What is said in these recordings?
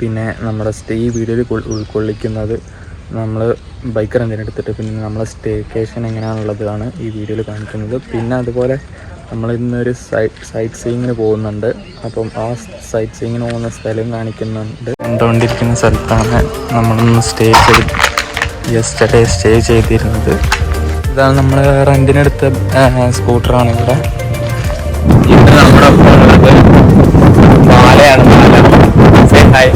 പിന്നെ നമ്മുടെ സ്റ്റേ ഈ വീഡിയോയിൽ ഉൾക്കൊള്ളിക്കുന്നത് നമ്മൾ ബൈക്ക് റെന്റിന് എടുത്തിട്ട്? പിന്നെ നമ്മളെ സ്റ്റേക്കേഷൻ എങ്ങനെയാണുള്ളതാണ് ഈ വീഡിയോയിൽ കാണിക്കുന്നത്. പിന്നെ അതുപോലെ നമ്മൾ ഇന്നൊരു സൈറ്റ് സൈറ്റ് സീയിങ്ങിന് പോകുന്നുണ്ട്. അപ്പം ആ സൈറ്റ് സീയിങ്ങിന് പോകുന്ന സ്ഥലം കാണിക്കുന്നുണ്ട്. കണ്ടുകൊണ്ടിരിക്കുന്ന സ്ഥലത്താണ് നമ്മളിന്ന് സ്റ്റേ ചെയ്ത് യെസ്റ്റർഡേ സ്റ്റേ ചെയ്തിരുന്നത്. ഇതാണ് നമ്മൾ റെന്റിനെടുത്ത സ്കൂട്ടറാണ് ഇവിടെ. ഇവിടെ നമ്മുടെ ഒപ്പം ഉള്ളത് ബാലയാണ് ബാല Hi.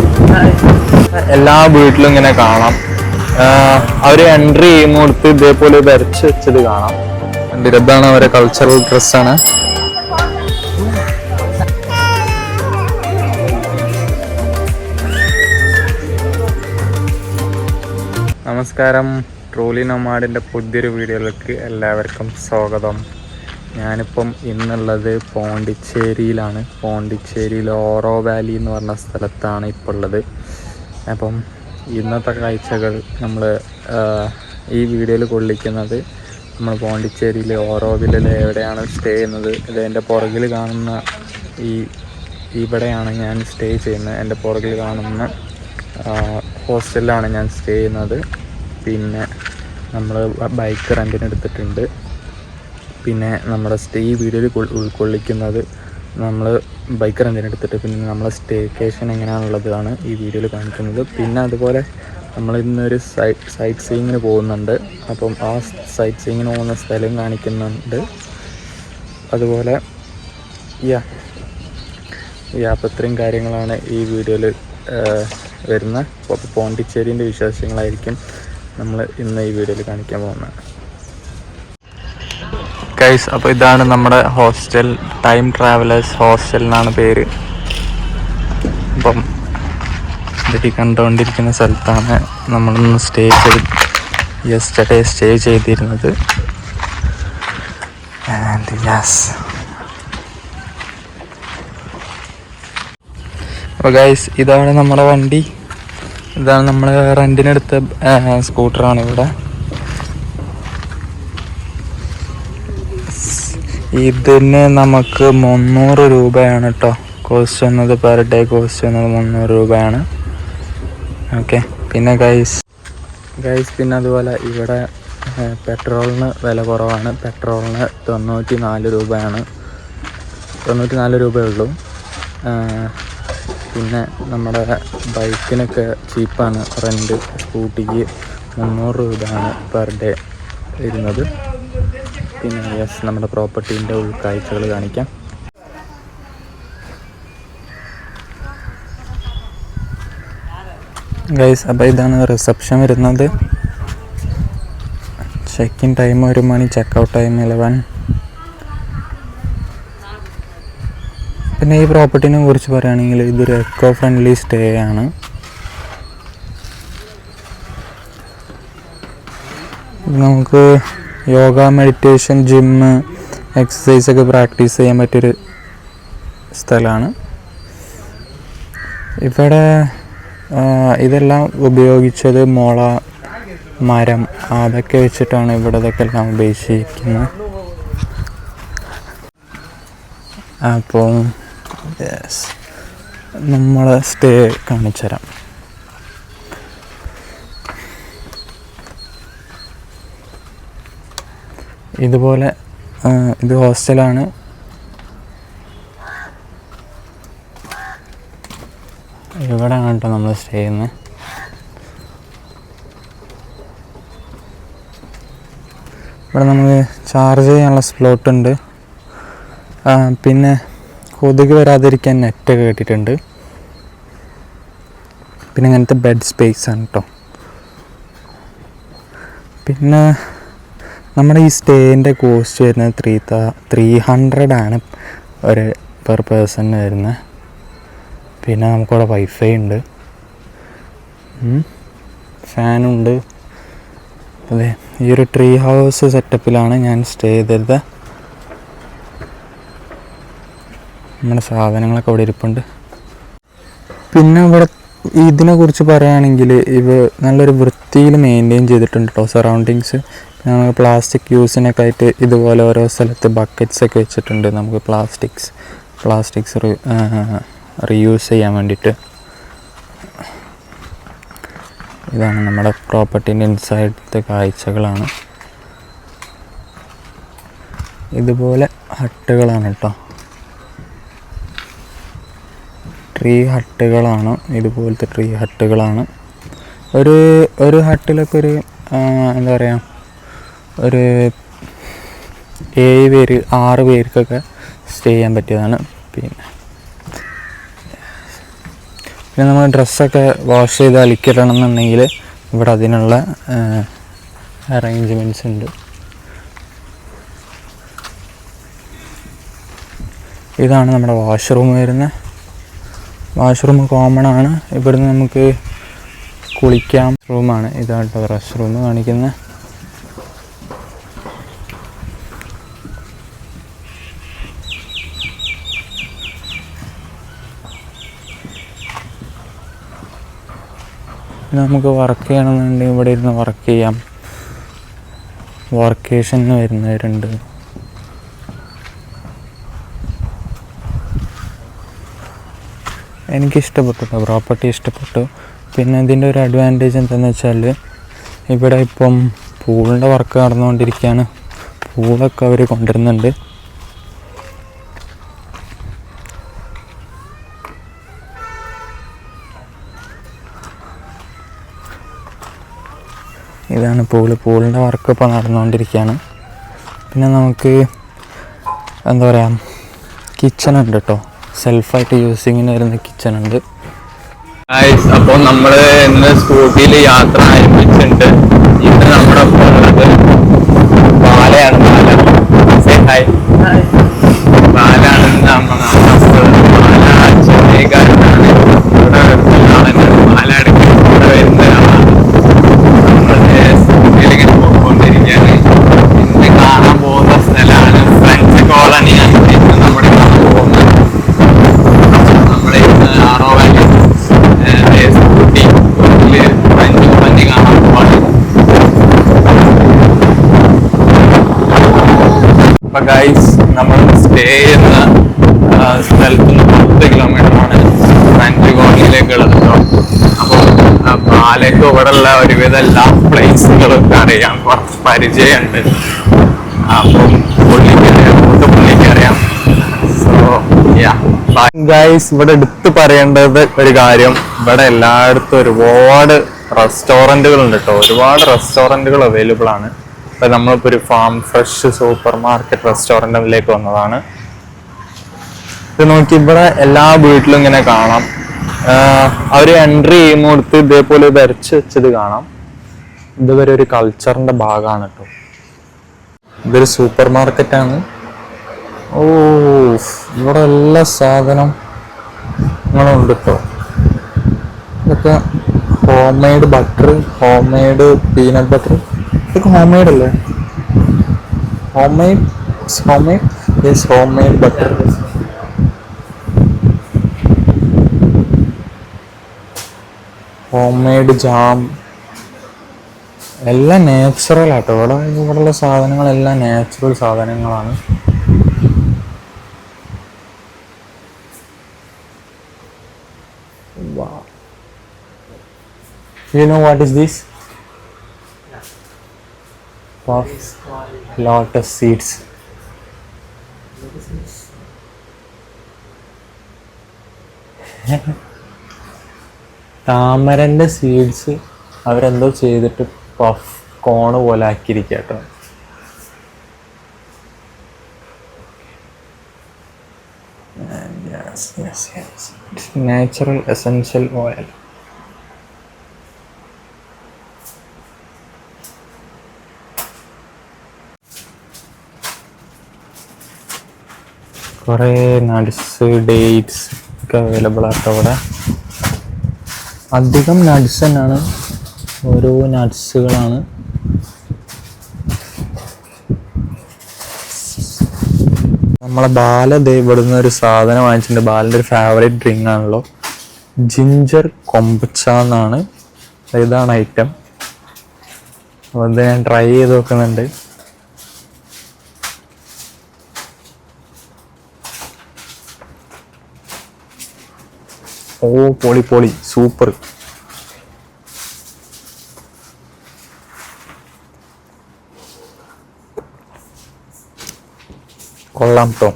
എല്ലാ വീട്ടിലും ഇങ്ങനെ കാണാം. അവർ എൻട്രി ചെയ്യുന്നിടത്ത് ഇതേപോലെ വരച്ച് വെച്ചത് കാണാം? ഇതാണ് അവരെ കൾച്ചറൽ ഡ്രസ്സാണ് നമസ്കാരം. ട്രോളി നൊമാഡിന്റെ പുതിയൊരു വീഡിയോയിലേക്ക് എല്ലാവർക്കും സ്വാഗതം. ഞാനിപ്പം ഇന്നുള്ളത് പോണ്ടിച്ചേരിയിലാണ്. പോണ്ടിച്ചേരിയിൽ ഓറോ വാലി എന്ന് പറഞ്ഞ സ്ഥലത്താണ് ഇപ്പോൾ ഉള്ളത്. അപ്പം ഇന്നത്തെ കാഴ്ചകൾ നമ്മൾ ഈ വീഡിയോയിൽ കൊള്ളിക്കുന്നത് നമ്മൾ പോണ്ടിച്ചേരിയിൽ ഓറോവില്ലിൽ എവിടെയാണ് സ്റ്റേ ചെയ്യുന്നത്. ഇത് എന്റെ പുറകിൽ കാണുന്ന ഈ ഇവിടെയാണ് ഞാൻ സ്റ്റേ ചെയ്യുന്നത്. എന്റെ പുറകിൽ കാണുന്ന ഹോസ്റ്റലിലാണ് ഞാൻ സ്റ്റേ ചെയ്യുന്നത്. പിന്നെ നമ്മൾ ബൈക്ക് റെന്റിന് എടുത്തിട്ടുണ്ട്. പിന്നെ നമ്മുടെ സ്റ്റേ ഈ വീഡിയോയിൽ ഉൾക്കൊള്ളിക്കുന്നത് നമ്മൾ ബൈക്ക് റെന്റിന് എടുത്തിട്ട് പിന്നെ നമ്മളെ സ്റ്റേക്കേഷൻ എങ്ങനെയാണുള്ളതാണ് ഈ വീഡിയോയിൽ കാണിക്കുന്നത്. പിന്നെ അതുപോലെ നമ്മൾ ഇന്നൊരു സൈറ്റ് സൈറ്റ് സീയിങ്ങിന് പോകുന്നുണ്ട്. അപ്പം ആ സൈറ്റ് സീയിങ്ങിന് പോകുന്ന സ്ഥലം കാണിക്കുന്നുണ്ട്. അതുപോലെ യാ യാ അപ്പം ഇത്രയും കാര്യങ്ങളാണ് ഈ വീഡിയോയിൽ വരുന്ന അപ്പോൾ പോണ്ടിച്ചേരിന്റെ വിശേഷങ്ങളായിരിക്കും നമ്മൾ ഇന്ന് ഈ വീഡിയോയിൽ കാണിക്കാൻ പോകുന്നത്. ഗൈസ് അപ്പോൾ ഇതാണ് നമ്മുടെ ഹോസ്റ്റൽ ടൈം ട്രാവലേഴ്സ് ഹോസ്റ്റൽ എന്നാണ് പേര്. അപ്പം ഇതിൽ കണ്ടുകൊണ്ടിരിക്കുന്ന സ്ഥലത്താണ് നമ്മളൊന്ന് സ്റ്റേ ചെയ്ത് യെസ്റ്റർഡേ സ്റ്റേ ചെയ്തിരുന്നത്. ആൻഡ് യെസ് അപ്പോൾ ഗൈസ് ഇതാണ് നമ്മുടെ വണ്ടി. ഇതാണ് നമ്മൾ റെന്റിനെടുത്ത സ്കൂട്ടറാണ് ഇവിടെ. ഇതിന് നമുക്ക് മുന്നൂറ് രൂപയാണ് കേട്ടോ കോസ്റ്റ് വന്നത് പെർ ഡേ കോസ്റ്റ് വന്നത് മുന്നൂറ് രൂപയാണ്. ഓക്കെ പിന്നെ ഗൈസ് ഗൈസ് പിന്നെ അതുപോലെ ഇവിടെ പെട്രോളിന് വില കുറവാണ്. പെട്രോളിന് തൊണ്ണൂറ്റി നാല് രൂപയാണ്. തൊണ്ണൂറ്റി നാല് രൂപയേ ഉള്ളൂ. പിന്നെ നമ്മുടെ ബൈക്കിനൊക്കെ ചീപ്പാണ് റെന്റ് സ്കൂട്ടിക്ക് മുന്നൂറ് രൂപയാണ് പെർ ഡേ വരുന്നത്. പിന്നെ യെസ് നമ്മുടെ പ്രോപ്പർട്ടീന്റെ ഉൾക്കാഴ്ചകൾ കാണിക്കാം. ഗൈസ് അപ്പോൾ ഇതാണ് റിസപ്ഷൻ വരുന്നത്. ചെക്കിൻ ടൈം ഒരു മണി ചെക്ക് ഔട്ട് ടൈം ഇലവൻ പിന്നെ ഈ പ്രോപ്പർട്ടിനെ കുറിച്ച് പറയുകയാണെങ്കിൽ ഇതൊരു എക്കോ ഫ്രണ്ട്ലി സ്റ്റേ ആണ്. നമുക്ക് യോഗ മെഡിറ്റേഷൻ ജിമ്മ് എക്സസൈസ് ഒക്കെ പ്രാക്ടീസ് ചെയ്യാൻ പറ്റിയൊരു സ്ഥലമാണ് ഇവിടെ ഇതെല്ലാം ഉപയോഗിച്ചത് മുള മരം അതൊക്കെ വെച്ചിട്ടാണ് ഇവിടെ ഇതൊക്കെ എല്ലാം ഉപയോഗിച്ചിരിക്കുന്നത് അപ്പോൾ നമ്മൾ സ്റ്റേ കാണിച്ചു തരാം ഇതുപോലെ ഇത് ഹോസ്റ്റലാണ്. ഇവിടെയാണ് കേട്ടോ നമ്മൾ സ്റ്റേ ചെയ്യുന്നത് ഇവിടെ നമുക്ക് ചാർജ് ചെയ്യാനുള്ള സ്ലോട്ട് ഉണ്ട്. പിന്നെ കൊതുക് വരാതിരിക്കാൻ നെറ്റൊക്കെ കെട്ടിയിട്ടുണ്ട്. പിന്നെ ഇങ്ങനത്തെ ബെഡ് സ്പേസ് ആണ് കേട്ടോ പിന്നെ നമ്മുടെ ഈ സ്റ്റേന്റെ കോസ്റ്റ് വരുന്നത് ത്രീ ത ത്രീ ഹൺഡ്രഡ് ആണ് ഒരു പെർ പേഴ്സൺ വരുന്നത് പിന്നെ നമുക്കവിടെ വൈഫൈ ഉണ്ട്. ഫാനുണ്ട് അതെ ഈ ഒരു ട്രീ ഹൗസ് സെറ്റപ്പിലാണ് ഞാൻ സ്റ്റേ ചെയ്തത്. നമ്മുടെ സാധനങ്ങളൊക്കെ അവിടെ ഇരിപ്പുണ്ട്. പിന്നെ ഇവിടെ ഇതിനെക്കുറിച്ച് പറയുകയാണെങ്കിൽ ഇവ നല്ലൊരു വൃത്തിയിൽ മെയിന്റെയിൻ ചെയ്തിട്ടുണ്ട് കേട്ടോ സറൗണ്ടിങ്സ് നമുക്ക് പ്ലാസ്റ്റിക് യൂസിനൊക്കെ ആയിട്ട് ഇതുപോലെ ഓരോ സ്ഥലത്ത് ബക്കറ്റ്സ് ഒക്കെ വെച്ചിട്ടുണ്ട്. നമുക്ക് പ്ലാസ്റ്റിക്സ് പ്ലാസ്റ്റിക്സ് റീയൂസ് ചെയ്യാൻ വേണ്ടിയിട്ട്. ഇതാണ് നമ്മുടെ പ്രോപ്പർട്ടീന്റെ ഇൻസൈഡത്തെ കാഴ്ചകളാണ്. ഇതുപോലെ ഹട്ടുകളാണ് കേട്ടോ ട്രീ ഹട്ടുകളാണ്. ഇതുപോലത്തെ ട്രീ ഹട്ടുകളാണ്. ഒരു ഒരു ഹട്ടിലൊക്കെ ഒരു എന്താ പറയുക ഒരു ഏഴ് പേര് ആറ് പേർക്കൊക്കെ സ്റ്റേ ചെയ്യാൻ പറ്റിയതാണ്. പിന്നെ പിന്നെ നമ്മൾ ഡ്രസ്സൊക്കെ വാഷ് ചെയ്ത് അലിക്കിടണം എന്നുണ്ടെങ്കിൽ ഇവിടെ അതിനുള്ള അറേഞ്ച്മെന്റ്സ് ഉണ്ട്. ഇതാണ് നമ്മുടെ വാഷ്റൂം വരുന്നത് വാഷ്റൂം കോമൺ ആണ്. ഇവിടുന്ന് നമുക്ക് കുളിക്കാം. റൂമാണ് ഇതാണ് റെസ്റ്റ് റൂം കാണിക്കുന്നത് നമുക്ക് വർക്ക് ചെയ്യണമെന്നുണ്ടെങ്കിൽ ഇവിടെ ഇരുന്ന് വർക്ക് ചെയ്യാം. വർക്കേഷൻ വരുന്നവരുണ്ട്. എനിക്ക് ഇഷ്ടപ്പെട്ടു പ്രോപ്പർട്ടി ഇഷ്ടപ്പെട്ടു. പിന്നെ ഇതിന്റെ ഒരു അഡ്വാന്റേജ് എന്താണെന്ന് വെച്ചാൽ ഇവിടെ ഇപ്പം പൂളിന്റെ വർക്ക് നടന്നുകൊണ്ടിരിക്കുകയാണ്. പൂളൊക്കെ അവർ കൊണ്ടുവരുന്നുണ്ട്. ഇതാണ് പൂൾ. പൂളിന്റെ വർക്ക് ഇപ്പോൾ നടന്നുകൊണ്ടിരിക്കുകയാണ്. പിന്നെ നമുക്ക് എന്താ പറയുക കിച്ചൺ ഉണ്ട് കേട്ടോ. സെൽഫായിട്ട് യൂസിങ്ങിന് വരുന്ന കിച്ചൺ ഉണ്ട് അപ്പോൾ നമ്മൾ ഇന്ന് സ്കൂട്ടിയിൽ യാത്ര ആരംഭിച്ചിട്ടുണ്ട്. ഇന്ന് നമ്മുടെ ഒപ്പം ഉള്ളത് പാലയാണ് ബാല ഹായ് ബാലാണ് പാലാണ് നമ്മുടെ ബാല ചെറിയ ഇവിടെ വരുന്ന ആളാണ് പാല അടുത്ത് ഇവിടെ വരുന്ന ഒരാളാണ് നമ്മൾ സ്കൂട്ടിയിൽ ഇങ്ങനെ പോയിക്കൊണ്ടിരിക്കുകയാണ് ഇന്ന് കാണാൻ പോകുന്ന സ്ഥലമാണ് ഫ്രഞ്ച് കോളനിയാണ് ഇന്ന് നമ്മുടെ കാണാൻ പോകുന്നത് നമ്മുടെ ഇന്ന് ആറോ വാലി സ്കൂട്ടി ഫ്രഞ്ച് കോളനി കാണാൻ പോവാണ് അപ്പൊ ഗൈസ് നമ്മൾ സ്റ്റേ ചെയ്യുന്ന സ്ഥലത്ത് നിന്ന് പത്ത് കോളനിയിലേക്കുള്ളത് കേട്ടോ അപ്പോൾ പാലയ്ക്ക് ഇവിടെയുള്ള ഒരുവിധ എല്ലാ പ്ലേസുകളൊക്കെ അറിയാം. കുറച്ച് പരിചയമുണ്ട്. അപ്പം പുള്ളിക്ക് അങ്ങോട്ട് പുള്ളിക്ക് അറിയാം. സോ ഗൈസ് ഇവിടെ എടുത്ത് പറയേണ്ടത് ഒരു കാര്യം. ഇവിടെ എല്ലായിടത്തും ഒരുപാട് റെസ്റ്റോറന്റുകൾ ഉണ്ട് കേട്ടോ. ഒരുപാട് റെസ്റ്റോറന്റുകൾ അവൈലബിൾ ആണ്. ഇപ്പൊ നമ്മളിപ്പോൾ ഒരു ഫാം ഫ്രഷ് സൂപ്പർ മാർക്കറ്റ് റെസ്റ്റോറന്റിലേക്ക് വന്നതാണ്. ഇത് നോക്കി ഇവിടെ എല്ലാ വീട്ടിലും ഇങ്ങനെ കാണാം. അവർ എൻട്രി ചെയ്യുന്നിടത്ത് ഇതേപോലെ വരച്ച് വെച്ചത് കാണാം. ഇതുവരെ ഒരു കൾച്ചറിന്റെ ഭാഗമാണ് കേട്ടോ. ഇതൊരു സൂപ്പർ മാർക്കറ്റാണ് ഓ ഇവിടെ എല്ലാ സാധനം ഉണ്ട് കേട്ടോ. ഇതൊക്കെ home made butter home made peanut butter ഇതൊക്കെ ഹോം മെയ്ഡ് അല്ലേ? Home made home made yes home made butter home made jam എല്ലാം നാച്ചുറൽ ആട്ടോ. ഇവിടെ ഇവിടെയുള്ള സാധനങ്ങളെല്ലാം നാച്ചുറൽ സാധനങ്ങളാണ്. You know what is is Puff lotus seeds. താമരന്റെ seeds അവരെന്തോ ചെയ്തിട്ട് പഫ് കോണ് പോലെ ആക്കിയിരിക്കുക കേട്ടോ നാച്ചുറൽ yes, yes. കുറേ നട്സ് ഡേറ്റ്സ് ഒക്കെ അവൈലബിൾ ആട്ടോ അവിടെ. അധികം നട്സ് തന്നെയാണ്. ഓരോ നട്സുകളാണ് നമ്മളെ ബാല ഇവിടുന്ന് ഒരു സാധനം വാങ്ങിച്ചിട്ടുണ്ട്. ബാലന്റെ ഒരു ഫേവറേറ്റ് ഡ്രിങ്ക് ആണല്ലോ. ജിഞ്ചർ കൊമ്പച്ച എന്നാണ്. ഇതാണ് ഐറ്റം അപ്പോൾ ഇത് ഞാൻ ട്രൈ ചെയ്ത് നോക്കുന്നുണ്ട്. ഓ പോളി പോളി. സൂപ്പർ. കൊള്ളാം കേട്ടോ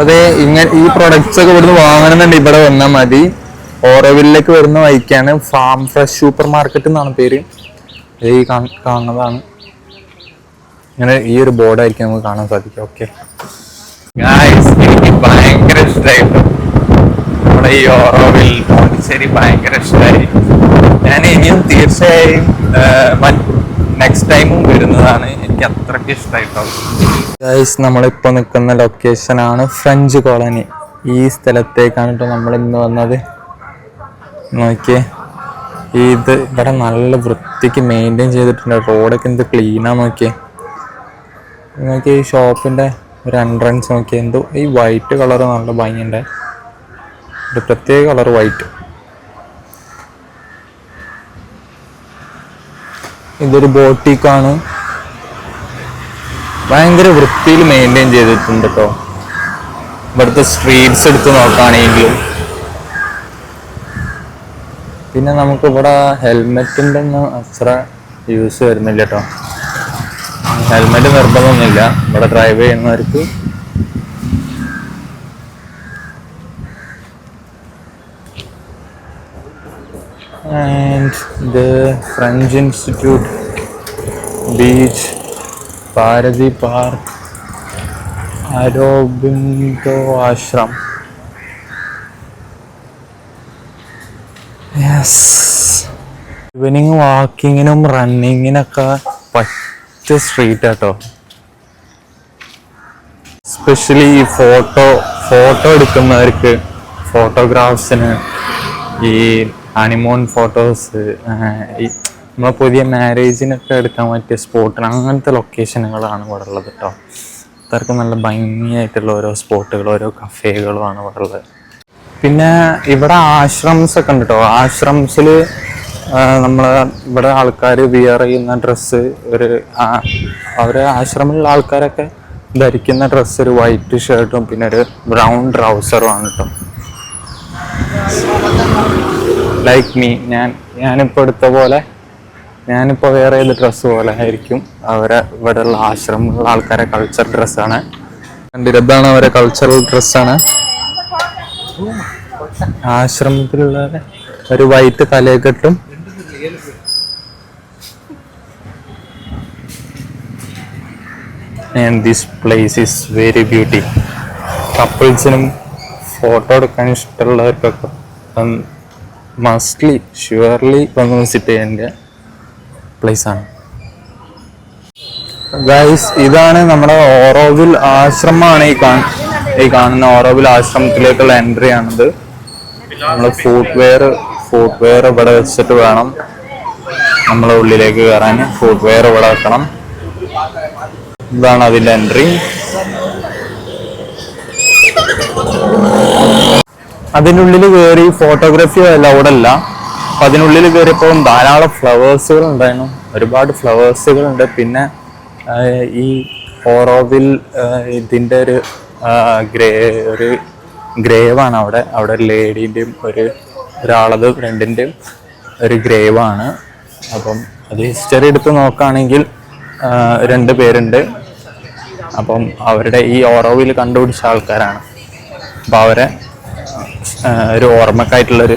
അതെ ഇങ്ങനെ ഈ പ്രൊഡക്ട്സ് ഒക്കെ ഇവിടുന്ന് വാങ്ങണമെന്നുണ്ട് ഇവിടെ വന്നാൽ മതി. ഓറോവില്ലേക്ക് വരുന്ന വഴിക്കാണ് ഫാം ഫ്രഷ് സൂപ്പർ മാർക്കറ്റ് എന്നാണ് പേര്. ഈ കാണുന്നതാണ്. ഇങ്ങനെ ഈ ഒരു ബോർഡായിരിക്കും നമുക്ക് കാണാൻ സാധിക്കും ഓക്കെ എനിക്ക് ഭയങ്കര ഇഷ്ടമായിട്ടു നമ്മുടെ ഈ ഓറോവിൽ പോണ്ടിച്ചേരി ഭയങ്കര ഇഷ്ടമായി ഞാൻ ഇനിയും തീർച്ചയായും നെക്സ്റ്റ് ടൈമും വരുന്നതാണ് എനിക്ക് അത്രയ്ക്ക് ഇഷ്ടമായിട്ടുള്ളത് നമ്മളിപ്പോൾ നിൽക്കുന്ന ലൊക്കേഷനാണ് ഫ്രഞ്ച് കോളനി ഈ സ്ഥലത്തേക്കാണ് കേട്ടോ നമ്മൾ ഇന്ന് വന്നത്. നോക്കിയേ. ഇത് ഇവിടെ നല്ല വൃത്തിക്ക് മെയിന്റെയിൻ ചെയ്തിട്ടുണ്ട്. റോഡൊക്കെ എന്ത് ക്ലീനാണ് നോക്കിയേ. നോക്കിയേ ഈ ഷോപ്പിന്റെ ഒരു എൻട്രൻസ് നോക്കിയേ. എന്തോ ഈ വൈറ്റ് കളർ നല്ല ഭംഗിയുണ്ട്. ഒരു പ്രത്യേക കളർ വൈറ്റ് ഇതൊരു ബോട്ടിക്കാണ് ഭയങ്കര വൃത്തിയിൽ മെയിന്റെയിൻ ചെയ്തിട്ടുണ്ട് കേട്ടോ ഇവിടുത്തെ സ്ട്രീറ്റ്സ് എടുത്ത് നോക്കുകയാണെങ്കിലും. പിന്നെ നമുക്ക് ഇവിടെ ഹെൽമെറ്റിന്റെ ഒന്നും അത്ര യൂസ് വരുന്നില്ല കേട്ടോ ഹെൽമെറ്റ് നിർബന്ധമൊന്നുമില്ല. ഇവിടെ ഡ്രൈവ് ചെയ്യുന്നവർക്ക് and the French institute beach Bharathi park Aurobindo Ashram yes evening വാക്കിങ്ങിനും റണ്ണിങ്ങിനൊക്കെ പറ്റിയ സ്ട്രീറ്റ് കേട്ടോ സ്പെഷ്യലി ഈ ഫോട്ടോ ഫോട്ടോ എടുക്കുന്നവർക്ക് ഫോട്ടോഗ്രാഫ്സിന് ഈ ഹണിമൂൺ ഫോട്ടോസ് ഈ നമ്മളെ പുതിയ മാരേജിനൊക്കെ എടുക്കാൻ പറ്റിയ സ്പോട്ടിന് അങ്ങനത്തെ ലൊക്കേഷനുകളാണ് ഇവിടെ ഉള്ളത് കേട്ടോ അത്രക്കും നല്ല ഭംഗിയായിട്ടുള്ള ഓരോ സ്പോട്ടുകളും ഓരോ കഫേകളുമാണ് ഇവിടെ ഉള്ളത് പിന്നെ ഇവിടെ ആശ്രംസ് ഒക്കെ ഉണ്ട് കേട്ടോ ആശ്രംസിൽ നമ്മൾ ഇവിടെ ആൾക്കാർ വിയർ ചെയ്യുന്ന ഡ്രസ്സ് ഒരു അവർ ആശ്രമമുള്ള ആൾക്കാരൊക്കെ ധരിക്കുന്ന ഡ്രസ്സ് ഒരു വൈറ്റ് ഷർട്ടും പിന്നെ ഒരു ബ്രൗൺ ട്രൗസറും ആണ് കേട്ടോ ലൈക്ക് മീ ഞാൻ ഞാനിപ്പോൾ എടുത്ത പോലെ ഞാനിപ്പോൾ വേറെ ഏത് ഡ്രസ്സ് പോലെ ആയിരിക്കും അവരെ ഇവിടെയുള്ള ആശ്രമമുള്ള ആൾക്കാരെ കൾച്ചർ ഡ്രസ്സാണ് ഇതാണ് അവരെ കൾച്ചറൽ ഡ്രസ്സാണ് ആശ്രമത്തിലുള്ള ഒരു white തലയെക്കെട്ടും and this place is very beauty കപ്പിൾസിനും photo എടുക്കാൻ ഇഷ്ടമുള്ളവർക്കൊക്കെ മസ്റ്റ്ലി ഷുവർലി വന്ന് വിസിറ്റ് ചെയ്യേണ്ട പ്ലേസാണ് ഗൈസ് ഇതാണ് നമ്മുടെ ഓറോവിൽ ആശ്രമമാണ് ഈ കാണ ഈ കാണുന്ന ഓറോബിൽ ആശ്രമത്തിലേക്കുള്ള എൻട്രി ആണിത്. നമ്മൾ ഫുഡ് വെയർ ഫുഡ് വെയർ ഇവിടെ വെച്ചിട്ട് വേണം നമ്മളെ ഉള്ളിലേക്ക് കയറാൻ. ഫുഡ് വെയർ ഇവിടെ വെക്കണം. ഇതാണ് അതിന്റെ എൻട്രി അതിന്റെ ഉള്ളിൽ കയറി ഫോട്ടോഗ്രാഫി അലൗഡ് അല്ല. അപ്പൊ അതിനുള്ളിൽ കയറിയപ്പോൾ ധാരാളം ഫ്ലവേഴ്സുകൾ ഉണ്ടായിരുന്നു. ഒരുപാട് ഫ്ലവേഴ്സുകൾ ഉണ്ട്. പിന്നെ ഈ ഓറോവിൽ ഇതിന്റെ ഒരു ഗ്രേ ഒരു ഗ്രേവാണ് അവിടെ. അവിടെ ഒരു ലേഡീന്റെയും ഒരു ഒരാളത് ഫ്രണ്ടിന്റെയും ഒരു ഗ്രേവാണ്. അപ്പം അത് ഹിസ്റ്ററി എടുത്ത് നോക്കുകയാണെങ്കിൽ രണ്ട് പേരുണ്ട്. അപ്പം അവരുടെ ഈ ഓറോവിൽ കണ്ടുപിടിച്ച ആൾക്കാരാണ്. അപ്പോൾ അവരെ ഒരു ഓർമ്മക്കായിട്ടുള്ളൊരു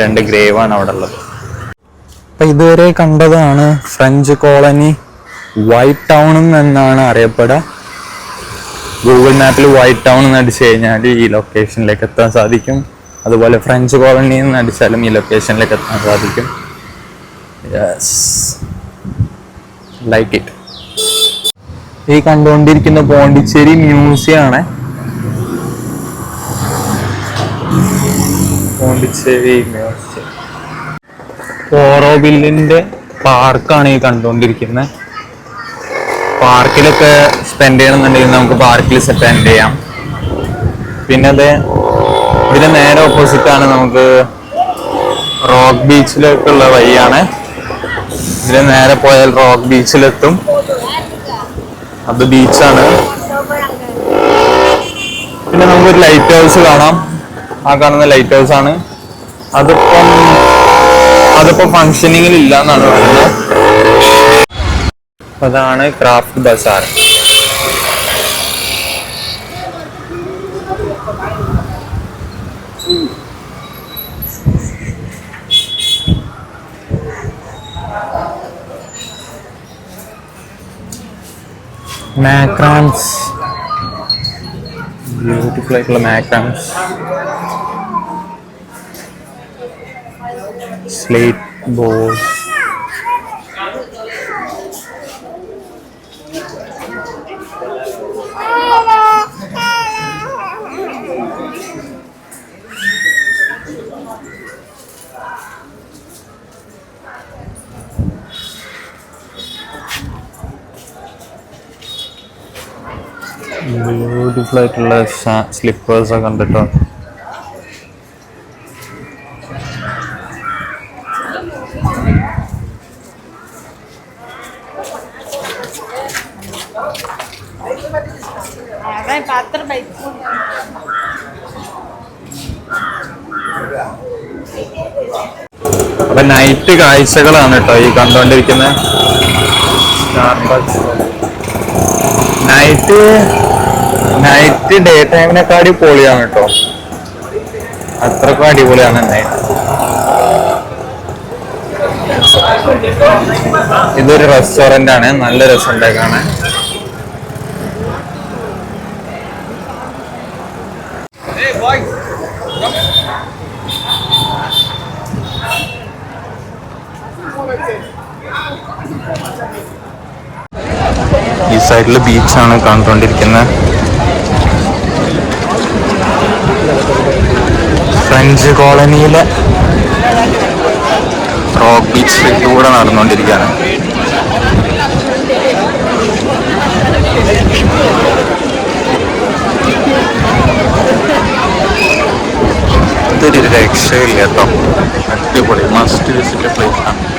രണ്ട് ഗ്രേവാണ് അവിടെ ഉള്ളത്. അപ്പം ഇതുവരെ കണ്ടതാണ് ഫ്രഞ്ച് കോളനി വൈറ്റ് ടൗൺ എന്നാണ് അറിയപ്പെടുക. ഗൂഗിൾ മാപ്പിൽ വൈറ്റ് ടൗൺ എന്ന് അടിച്ചു കഴിഞ്ഞാൽ ഈ ലൊക്കേഷനിലേക്ക് എത്താൻ സാധിക്കും. അതുപോലെ ഫ്രഞ്ച് കോളനി എന്ന് അടിച്ചാലും ഈ ലൊക്കേഷനിലേക്ക് എത്താൻ സാധിക്കും. യെസ് ലൈക്ക് ഇറ്റ് ഈ കണ്ടുകൊണ്ടിരിക്കുന്ന പോണ്ടിച്ചേരി മ്യൂസിയം. ആണ് പോണ്ടിച്ചേരി മ്യൂസിയം ഓറോബില്ലിന്റെ പാർക്കാണ് ഈ കണ്ടുകൊണ്ടിരിക്കുന്നത്. പാർക്കിലൊക്കെ സ്പെൻഡ് ചെയ്യണമെന്നുണ്ടെങ്കിൽ നമുക്ക് പാർക്കിൽ സ്പെൻഡ് ചെയ്യാം. പിന്നെ അത് ഇതിന് നേരെ ഓപ്പോസിറ്റാണ് നമുക്ക് റോക്ക് ബീച്ചിലേക്കുള്ള വഴിയാണ്. ഇതിന് നേരെ പോയാൽ റോക്ക് ബീച്ചിലെത്തും. അത് ബീച്ചാണ്. പിന്നെ നമുക്കൊരു ലൈറ്റ് ഹൗസ് കാണാം. ആ കാണുന്ന ലൈറ്റ് ഹൗസ് ആണ്. അതിപ്പം അതിപ്പോ ഫങ്ഷനിങ്ങിൽ ഇല്ല എന്നാണ് പറയുന്നത്. അതാണ് ക്രാഫ്റ്റ് ബസാർ മാക്രാൻസ് ബ്യൂട്ടിഫുൾ ആയിട്ടുള്ള മാക്രാൻസ് സ്ലേറ്റ് ബോർഡ് ബ്യൂട്ടിഫുൾ ആയിട്ടുള്ള സ്ലിപ്പേഴ്സ് ഒക്കെ കണ്ടിട്ടോ? അപ്പൊ നൈറ്റ് കാഴ്ചകളാണ് കേട്ടോ ഈ കണ്ടോണ്ടിരിക്കുന്നത് നൈറ്റ് നൈറ്റ് ഡേ ടൈമിനെക്കാടി പൊളിയാണ് കേട്ടോ അത്രക്കും അടിപൊളിയാണ് നൈറ്റ് ഇതൊരു റെസ്റ്റോറന്റ് ആണ്. നല്ല രസമുണ്ട് കാണാൻ. ഈ സൈഡിൽ ബീച്ചാണ് കണ്ടുകൊണ്ടിരിക്കുന്നത് ഫ്രഞ്ച് കോളനിയിലെ റോക്ക് ബീച്ചിലൂടെ നടന്നുകൊണ്ടിരിക്കുകയാണ്. ഇതൊരു രക്ഷയില്ല കേട്ടോ. അടിപൊളി. മസ്റ്റ് വിസിറ്റ് ആണ്